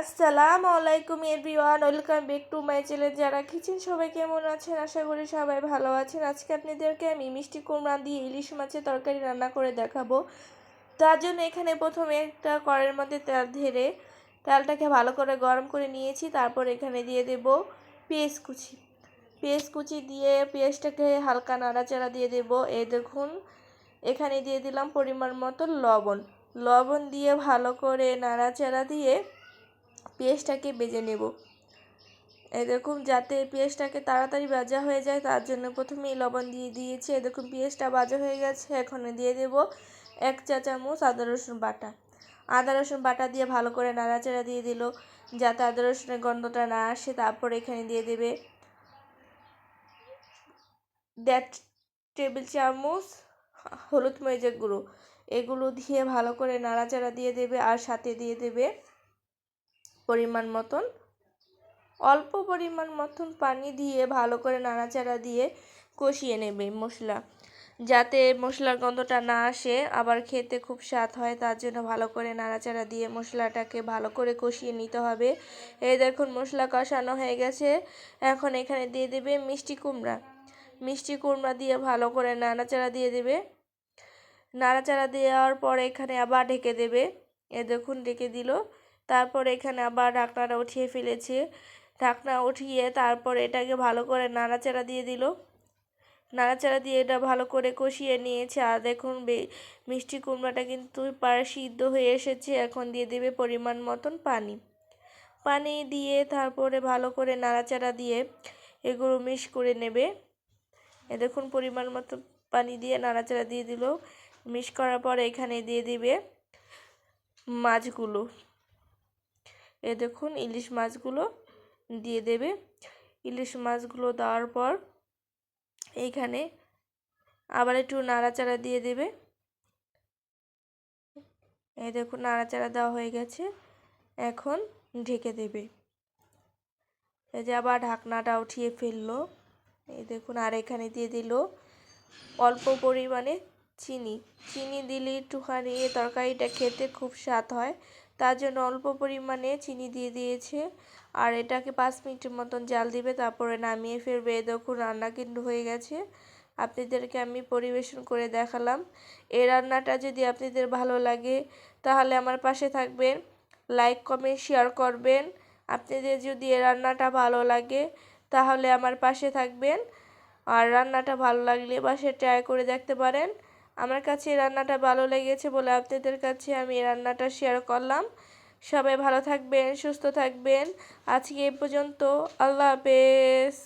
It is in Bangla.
আসসালামু আলাইকুম everyone, welcome back to my channel. যারা কিচেন সবাই কেমন আছেন? আশা করি সবাই ভালো আছেন। আজকে আপনাদেরকে আমি মিষ্টি কুমড়া দিয়ে ইলিশ মাছের তরকারি রান্না করে দেখাবো। তার জন্য এখানে প্রথমে একটা কড়ের মধ্যে তেল ঢেলে তেলটাকে ভালো করে গরম করে নিয়েছি। তারপর এখানে দিয়ে দেব পেঁয়াজ কুচি। পেঁয়াজ কুচি দিয়ে পেঁয়াজটাকে হালকা নাড়াচাড়া দিয়ে দেব। এই দেখুন, এখানে দিয়ে দিলাম পরিমাণ মতো লবণ। লবণ দিয়ে ভালো করে নাড়াচাড়া দিয়ে পেঁয়াজটাকে বেজে নেব। দেখুন যাতে পেঁয়াজটাকে তাড়াতাড়ি ভাজা হয়ে যায়, তার জন্য প্রথমেই লবণ দিয়ে দিয়েছি। দেখুন পেঁয়াজটা ভাজা হয়ে গেছে, এখন দিয়ে দেব এক চা চামচ আদা, রসুন বাটা। আদা, রসুন বাটা দিয়ে ভালো করে নাড়াচাড়া দিয়ে দিল, যাতে আদা, রসুনের গন্ধটা না আসে। তারপর এখানে দিয়ে দেবে দেড় টেবিল চামচ হলুদ মরিচের গুঁড়ো। এগুলো দিয়ে ভালো করে নাড়াচাড়া দিয়ে দেবে আর সাথে দিয়ে দেবে পরিমাণ মতন, অল্প পরিমাণ মতন পানি দিয়ে ভালো করে নাড়াচাড়া দিয়ে কষিয়ে নেবে মশলা। যাতে মশলার গন্ধটা না আসে, আবার খেতে খুব স্বাদ হয়, তার জন্য ভালো করে নাড়াচাড়া দিয়ে মশলাটাকে ভালো করে কষিয়ে নিতে হবে। এই দেখুন, মশলা কষানো হয়ে গেছে। এখন এখানে দিয়ে দেবে মিষ্টি কুমড়া। মিষ্টি কুমড়া দিয়ে ভালো করে নাড়াচাড়া দিয়ে দেবে। নাড়াচাড়া দেওয়ার পর এখানে আবার ঢেকে দেবে। এ দেখুন, ঢেকে দিল। তারপর এখানে আবার ঢাকনাটা উঠিয়ে ফেলেছে। ঢাকনা উঠিয়ে তারপর এটাকে ভালো করে নাড়াচাড়া দিয়ে দিল। নাড়াচাড়া দিয়ে এটা ভালো করে কষিয়ে নিয়েছে। আর দেখুন মিষ্টি কুমড়াটা কিন্তু প্রায় সিদ্ধ হয়ে এসেছে। এখন দিয়ে দেবে পরিমাণ মতন পানি। পানি দিয়ে তারপরে ভালো করে নাড়াচাড়া দিয়ে এগুলো মিক্স করে নেবে। এ দেখুন পরিমাণ মতো পানি দিয়ে নাড়াচাড়া দিয়ে দিল। মিক্স করার পর এখানে দিয়ে দিবে মাছগুলো। এ দেখুন, ইলিশ মাছগুলো দিয়ে দেবে। ইলিশ মাছগুলো দেওয়ার পর এইখানে আবার একটু নাড়াচাড়া দিয়ে দেবে। এই দেখুন, নাড়াচাড়া দেওয়া হয়ে গেছে। এখন ঢেকে দেবে। এই যে আবার ঢাকনাটা উঠিয়ে ফেলল। এই দেখুন, আর এখানে দিয়ে দিল অল্প পরিমাণে চিনি। চিনি দিলে একটুখানি তরকারিটা খেতে খুব স্বাদ হয়। তার জন্য অল্প পরিমাণে চিনি দিয়ে দিয়েছে। আর এটাকে পাঁচ মিনিটের মতন জাল দিবে, তারপরে নামিয়ে ফেলবে। দেখুন, রান্না কিন্তু হয়ে গেছে। আপনাদেরকে আমি পরিবেশন করে দেখালাম। এই রান্নাটা যদি আপনাদের ভালো লাগে, তাহলে আমার পাশে থাকবেন। লাইক, কমেন্ট, শেয়ার করবেন। আপনাদের যদি এই রান্নাটা ভালো লাগে, তাহলে আমার পাশে থাকবেন। আর রান্নাটা ভালো লাগলে বাসে ট্রাই করে দেখতে পারেন। আমার কাছে রান্নাটা ভালো লেগেছে বলে আপনাদের কাছে আমি রান্নাটা শেয়ার করলাম। সবাই ভালো থাকবেন, সুস্থ থাকবেন। আজকে এ পর্যন্ত আল্লাহ হাফেজ।